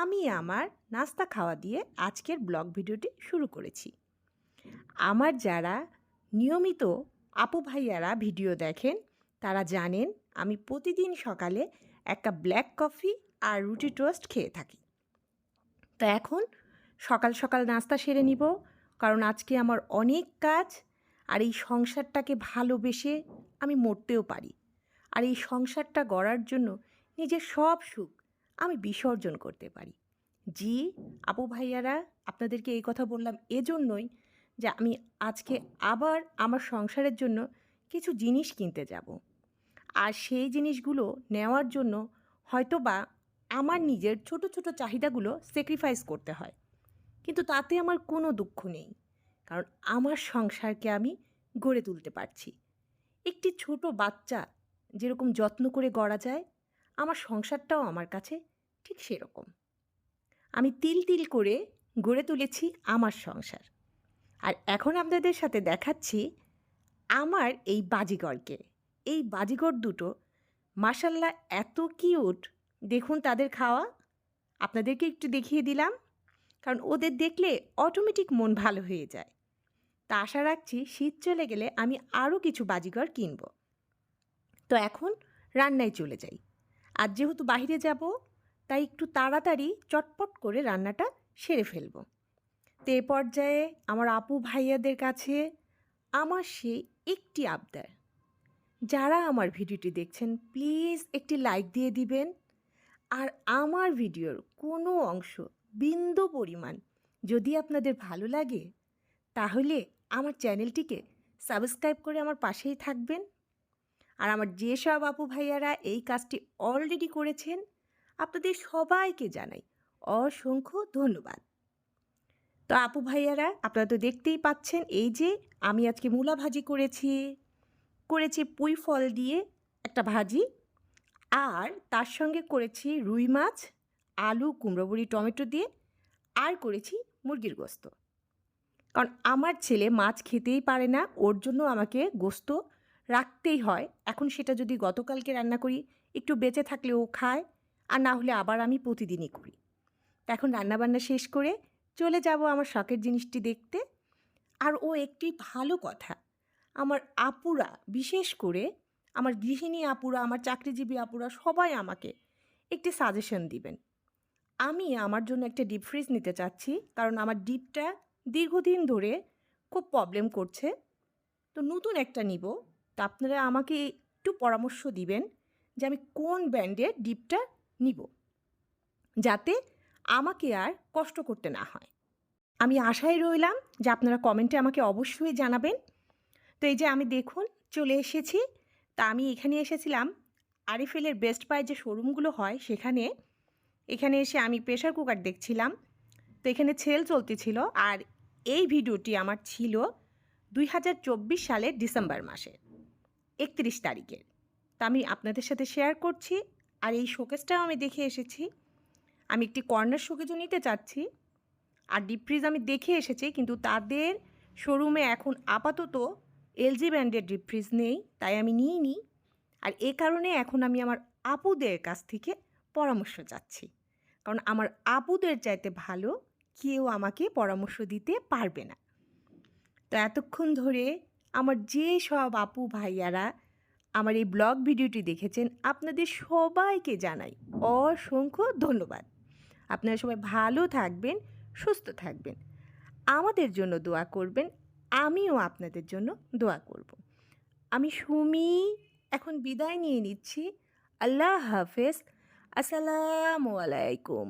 আমি আমার নাস্তা খাওয়া দিয়ে আজকের ব্লগ ভিডিওটি শুরু করেছি। আমার যারা নিয়মিত আপু ভাইয়ারা ভিডিও দেখেন, তারা জানেন আমি প্রতিদিন সকালে একটা ব্ল্যাক কফি আর রুটি টোস্ট খেয়ে থাকি। তো এখন সকাল সকাল নাস্তা সেরে নিব, কারণ আজকে আমার অনেক কাজ আর এই সংসারটাকে ভালোবেসে আমি মরতেও পারি। আর এই সংসারটা গড়ার জন্য নিজের সব সুখ আমি বিসর্জন করতে পারি। জি, আপু ভাইয়ারা, আপনাদেরকে এই কথা বললাম এজন্যই যে আমি আজকে আবার আমার সংসারের জন্য কিছু জিনিস কিনতে যাব। আর সেই জিনিসগুলো নেওয়ার জন্য হয়তো বা আমার নিজের ছোট ছোট চাহিদাগুলো স্যাক্রিফাইস করতে হয়। কিন্তু তাতে আমার কোনো দুঃখ নেই, কারণ আমার সংসারকে আমি গড়ে তুলতে পারছি। একটি ছোট বাচ্চা যেরকম যত্ন করে গড়া যায় আমার সংসারটাও আমার কাছে ঠিক সেরকম। আমি তিল তিল করে গড়ে তুলেছি আমার সংসার। আর এখন আপনাদের সাথে দেখাচ্ছি আমার এই বাজিগরকে। এই বাজিগর দুটো মাসাল্লাহ এত কিউট। দেখুন তাদের খাওয়া। আপনাদেরকে একটু দেখিয়ে দিলাম। কারণ ওদের দেখলে অটোমেটিক মন ভালো হয়ে যায়। তা আশা রাখছি শীত চলে গেলে আমি আরও কিছু বাজিগর কিনব। তো এখন রান্নায় চলে যাই। আর যেহেতু বাইরে যাব, তাই একটু তাড়াতাড়ি চটপট করে রান্নাটা সেরে ফেলব। তো এ পর্যায়ে আমার আপু ভাইয়াদের কাছে আমার সেই একটি আবদার। যারা আমার ভিডিওটি দেখছেন, প্লিজ একটি লাইক দিয়ে দিবেন। আর আমার ভিডিওর কোনো অংশ বিন্দু পরিমাণ যদি আপনাদের ভালো লাগে, তাহলে আমার চ্যানেলটিকে সাবস্ক্রাইব করে আমার পাশেই থাকবেন। আর আমার যেসব আপু ভাইয়ারা এই কাজটি অলরেডি করেছেন, আপনাদের সবাইকে জানাই অসংখ্য ধন্যবাদ। তো আপু ভাইয়ারা, আপনারা তো দেখতেই পাচ্ছেন, এই যে আমি আজকে মূলা ভাজি করেছি করেছি পুঁই ফল দিয়ে একটা ভাজি, আর তার সঙ্গে করেছি রুই মাছ, আলু, কুমড়ো বড়ি, টমেটো দিয়ে, আর করেছি মুরগির গোস্ত। কারণ আমার ছেলে মাছ খেতেই পারে না, ওর জন্য আমাকে গোস্ত রাখতেই হয়। এখন সেটা যদি গতকালকে রান্না করি, একটু বেঁচে থাকলে ও খায়, আর না হলে আবার আমি প্রতিদিনই করি। এখন রান্নাবান্না শেষ করে চলে যাব আমার শখের জিনিসটি দেখতে। আর ও একটি ভালো কথা, আমার আপুরা, বিশেষ করে আমার গৃহিণী আপুরা, আমার চাকরিজীবী আপুরা সবাই আমাকে একটি সাজেশন দিবেন। আমি আমার জন্য একটা ডিপ ফ্রিজ নিতে চাচ্ছি, কারণ আমার ডিপটা দীর্ঘদিন ধরে খুব প্রবলেম করছে। তো নতুন একটা নিব। তো আপনারা আমাকে একটু পরামর্শ দিবেন যে আমি কোন ব্র্যান্ডের ডিপটা নিব, যাতে আমাকে আর কষ্ট করতে না হয়। আমি আশায় রইলাম যে আপনারা কমেন্টে আমাকে অবশ্যই জানাবেন। তো এই যে আমি দেখুন চলে এসেছি, তা আমি এখানে এসেছিলাম। আরিফেলের বেস্ট বাই যে শোরুমগুলো হয় সেখানে, এখানে এসে আমি প্রেশার কুকার দেখছিলাম। তো এখানে সেল চলতেছিল আর এই ভিডিওটি আমার ছিল দুই হাজার চব্বিশ সালের ডিসেম্বর মাসে। একত্রিশ তারিখের তা আমি আপনাদের সাথে শেয়ার করছি আর এই শোকেসটাও আমি দেখে এসেছি। আমি একটি কর্নার শোকেজও নিতে চাচ্ছি। আর ডিপ ফ্রিজ আমি দেখে এসেছি, কিন্তু তাদের শোরুমে এখন আপাতত এলজি ব্র্যান্ডের ডিপ ফ্রিজ নেই, তাই আমি নিইনি। আর এ কারণে এখন আমি আমার আপুদের কাছ থেকে পরামর্শ চাচ্ছি। কারণ আমার আপুদের চাইতে ভালো কেউ আমাকে পরামর্শ দিতে পারবে না। তো এতক্ষণ ধরে আমার যে সব আপু ভাইয়ারা আমার এই ব্লগ ভিডিওটি দেখেছেন, আপনাদের সবাইকে জানাই অসংখ্য ধন্যবাদ। আপনারা সবাই ভালো থাকবেন, সুস্থ থাকবেন। আমাদের জন্য দোয়া করবেন, আমিও আপনাদের জন্য দোয়া করব। আমি সুমি, এখন বিদায় নিয়ে নিচ্ছি। আল্লাহ হাফেজ। আসসালামু আলাইকুম।